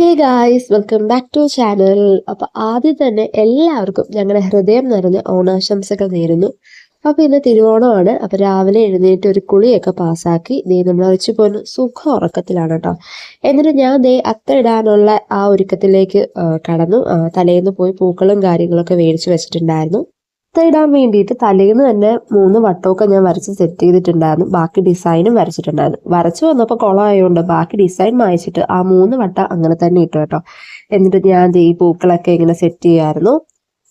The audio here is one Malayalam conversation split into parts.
Hey guys welcome back to channel അപ്പോൾ ആദ്യം തന്നെ എല്ലാവർക്കും ഞങ്ങളുടെ ഹൃദയം നിറഞ്ഞ ഓണാശംസകൾ നേരുന്നു. അപ്പോൾ ഇന്ന് തിരുവോണമാണ്. അപ്പോൾ രാവിലെ എഴുന്നേറ്റ് ഒരു കുളിയൊക്കെ പാസ്സാക്കി ദേ നമ്മൾ വെച്ച് പോകുന്ന. സുഖ ഉറക്കത്തിലാണ് കേട്ടോ. എന്നിട്ട് ഞാൻ ദേ ഇടാനുള്ള ആ ഒരുക്കത്തിലേക്ക് കടന്നു. തലേന്ന് പോയി പൂക്കളും കാര്യങ്ങളൊക്കെ മേടിച്ചു വെച്ചിട്ടുണ്ടായിരുന്നു. ഇടാൻ വേണ്ടിയിട്ട് തലേന്ന് തന്നെ മൂന്ന് വട്ടമൊക്കെ ഞാൻ വരച്ച് സെറ്റ് ചെയ്തിട്ടുണ്ടായിരുന്നു. ബാക്കി ഡിസൈനും വരച്ചിട്ടുണ്ടായിരുന്നു. വരച്ചു വന്നപ്പോൾ കുളമായതുകൊണ്ട് ബാക്കി ഡിസൈൻ മായച്ചിട്ട് ആ മൂന്ന് വട്ടം അങ്ങനെ തന്നെ ഇട്ടു കേട്ടോ. എന്നിട്ട് ഞാൻ ഈ പൂക്കളൊക്കെ ഇങ്ങനെ സെറ്റ് ചെയ്യായിരുന്നു.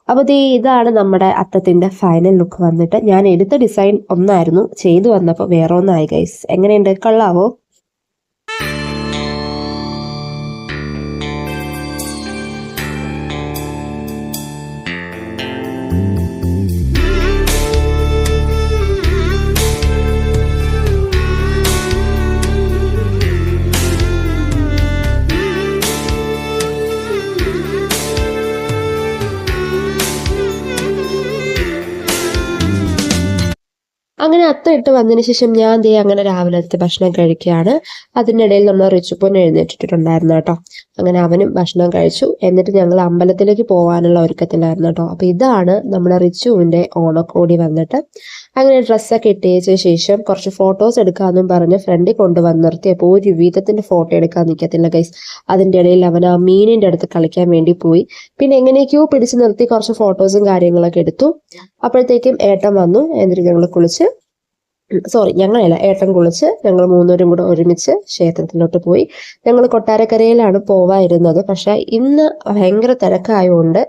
അപ്പോൾ ദേ ഇതാണ് നമ്മുടെ അത്തത്തിന്റെ ഫൈനൽ ലുക്ക് വന്നിട്ട് ഞാൻ എടുത്ത ഡിസൈൻ ഒന്നായിരുന്നു. ചെയ്തു വന്നപ്പോൾ വേറെ ഒന്നായി ഗൈസ് എങ്ങനെയുണ്ട്? കൊള്ളാവോ? അങ്ങനെ അത്ത ഇട്ട് വന്നതിന് ശേഷം ഞാൻ ദേ അങ്ങനെ രാവിലത്തെ ഭക്ഷണം കഴിക്കുകയാണ്. അതിനിടയിൽ നമ്മൾ റിച്ചുപ്പൻ എഴുന്നേറ്റിട്ടുണ്ടായിരുന്നു കേട്ടോ. അങ്ങനെ അവനും ഭക്ഷണം കഴിച്ചു. എന്നിട്ട് ഞങ്ങൾ അമ്പലത്തിലേക്ക് പോകാനുള്ള ഒരുക്കത്തിലായിരുന്നു കേട്ടോ. അപ്പൊ ഇതാണ് നമ്മുടെ റിച്ചുവിന്റെ ഓണക്കോടി വന്നിട്ട്. അങ്ങനെ ഡ്രസ്സൊക്കെ ഇട്ടേച്ച ശേഷം കുറച്ച് ഫോട്ടോസ് എടുക്കാമെന്നും പറഞ്ഞ് ഫ്രണ്ടിൽ കൊണ്ടുവന്ന് നിർത്തിയപ്പോൾ ഒരു വിധത്തിന്റെ ഫോട്ടോ എടുക്കാൻ നിൽക്കത്തില്ല ഗൈസ് അതിന്റെ ഇടയിൽ അവൻ ആ മീനിന്റെ അടുത്ത് കളിക്കാൻ വേണ്ടി പോയി. പിന്നെ എങ്ങനെയൊക്കെയോ പിടിച്ചു നിർത്തി കുറച്ച് ഫോട്ടോസും കാര്യങ്ങളൊക്കെ എടുത്തു. അപ്പോഴത്തേക്കും ഏട്ടൻ വന്നു. എന്നിട്ട് ഞങ്ങൾ കുളിച്ച് സോറി ഞങ്ങളല്ല ഏട്ടൻ കുളിച്ച് ഞങ്ങൾ മൂന്നുപേരും കൂടെ ഒരുമിച്ച് ക്ഷേത്രത്തിലോട്ട് പോയി. ഞങ്ങൾ കൊട്ടാരക്കരയിലാണ് പോവായിരുന്നത്. പക്ഷെ ഇന്ന് ഭയങ്കര തിരക്കായതുകൊണ്ട്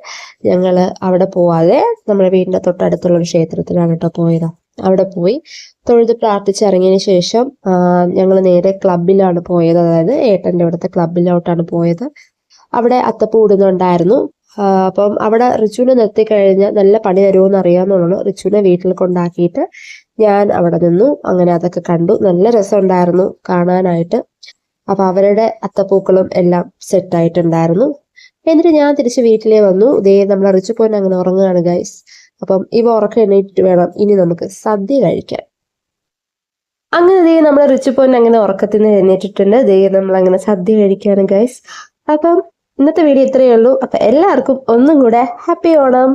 ഞങ്ങൾ അവിടെ പോവാതെ നമ്മുടെ വീടിന്റെ തൊട്ടടുത്തുള്ള ഒരു ക്ഷേത്രത്തിലാണ് കേട്ടോ പോയത്. അവിടെ പോയി തൊഴുത് പ്രാർത്ഥിച്ചിറങ്ങിയതിന് ശേഷം ഞങ്ങൾ നേരെ ക്ലബിലാണ് പോയത്. അതായത് ഏട്ടന്റെ അവിടുത്തെ ക്ലബിലോട്ടാണ് പോയത്. അവിടെ അത്തപ്പൂ ഇടുന്നുണ്ടായിരുന്നു. അപ്പം അവിടെ റിച്ചുവിനെ നിർത്തി കഴിഞ്ഞാൽ നല്ല പണി തരുമെന്ന് അറിയാമെന്നുള്ളൂ റിച്ചുവിനെ വീട്ടിൽ കൊണ്ടാക്കിയിട്ട് ഞാൻ അവിടെ നിന്നു. അങ്ങനെ അതൊക്കെ കണ്ടു. നല്ല രസമുണ്ടായിരുന്നു കാണാനായിട്ട്. അപ്പൊ അവരുടെ അത്തപ്പൂക്കളും എല്ലാം സെറ്റായിട്ടുണ്ടായിരുന്നു എന്നിട്ട് ഞാൻ തിരിച്ച് വീട്ടിലേ വന്നു. ദേ നമ്മളെ റിച്ചു പോയിന് അങ്ങനെ ഉറങ്ങുകയാണ് ഗൈസ് അപ്പം ഇവ ഉറക്കം എണ്ണീറ്റ് വേണം. ഇനി നമുക്ക് സദ്യ കഴിക്കാൻ. അങ്ങനെ ദേ നമ്മളെ റിച്ചു പോയിന് അങ്ങനെ ഉറക്കത്തിന് നിന്ന് എഴുന്നേറ്റിട്ടുണ്ട് ദേ നമ്മൾ അങ്ങനെ സദ്യ കഴിക്കുകയാണ് ഗൈസ് അപ്പം ഇന്നത്തെ വീഡിയോ ഇത്രയേ ഉള്ളൂ. അപ്പൊ എല്ലാവർക്കും ഒന്നും കൂടെ ഹാപ്പി ഓണം.